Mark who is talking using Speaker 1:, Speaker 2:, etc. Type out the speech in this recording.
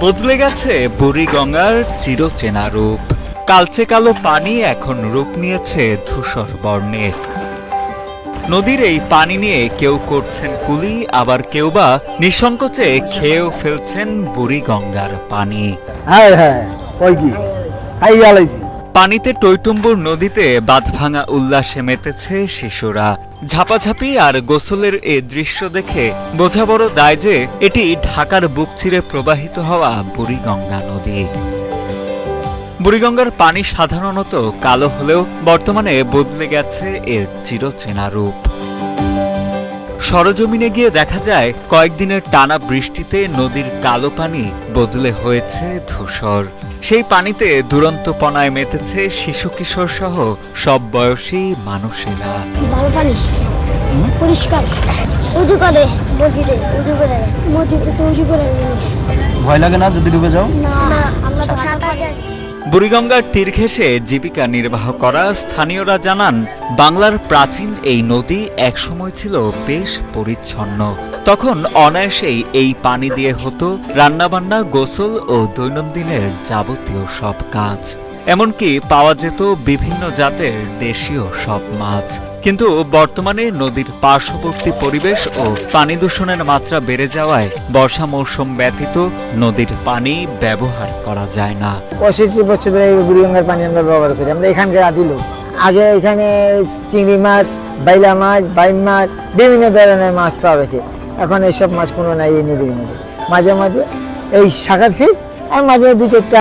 Speaker 1: বদলে গেছে বুড়িগঙ্গার চিরচেনা রূপ। কালচে কালো পানি এখন রূপ নিয়েছে ধূসর বর্ণে। নদীর এই পানি নিয়ে কেউ করছেন কুলি, আবার কেউ বা নিঃসংকোচে খেয়েও ফেলছেন বুড়িগঙ্গার পানি।
Speaker 2: হ্যাঁ হ্যাঁ কয় কি?
Speaker 1: পানিতে টৈটুম্বুর নদীতে বাঁধ ভাঙা উল্লাসে মেতেছে শিশুরা। ঝাপাঝাপি আর গোসলের এ দৃশ্য দেখে বোঝা বড় দায় যে এটি ঢাকার বুক চিরে প্রবাহিত হওয়া বুড়িগঙ্গা নদী। বুড়িগঙ্গার পানি সাধারণত কালো হলেও বর্তমানে বদলে গেছে এর চিরচেনা রূপ। সরজমিনে গিয়ে দেখা যায় কয়েকদিনের টানা বৃষ্টিতে নদীর কালো পানি বদলে হয়েছে ধূসর। সেই পানিতে দুরন্তপনায় মেতেছে শিশু কিশোর সহ সব বয়সী মানুষেরা।
Speaker 3: ভালো পানি। পরিষ্কার। উজু করে মসজিদে উজু করে। মসজিদে তো উজু করে।
Speaker 2: ভয় লাগে না যদি ডুবে যাও?
Speaker 3: না আমরা তো সাঁতার জানি।
Speaker 1: বুড়িগঙ্গার তীর ঘেঁষে জীবিকা নির্বাহ করা স্থানীয়রা জানান, বাংলার প্রাচীন এই নদী একসময় ছিল বেশ পরিচ্ছন্ন। তখন অনায়াসেই এই পানি দিয়ে হতো রান্নাবান্না, গোসল ও দৈনন্দিনের যাবতীয় সব কাজ। এমনকি পাওয়া যেত বিভিন্ন জাতের দেশীয় সব মাছ। কিন্তু বর্তমানে নদীর পার্শ্ববর্তী পরিবেশ ও পানি দূষণের মাত্রা বেড়ে যাওয়ায় বর্ষা মৌসুম ব্যতীত নদীর পানি ব্যবহার করা যায় না।
Speaker 4: পঁয়ষট্টি বছর ধরে বুড়িগঙ্গার পানি আমরা ব্যবহার করি। আমরা এখানকার আদি আগে এখানে চিংড়ি মাছ, বাইলা মাছ বাইম মাছ, বিভিন্ন ধরনের মাছ পাওয়া গেছে। এখন এইসব মাছ কোনো নাই এই নদীর মধ্যে। মাঝে মাঝে এই শাখার ফিস আর মাঝে দু চারটা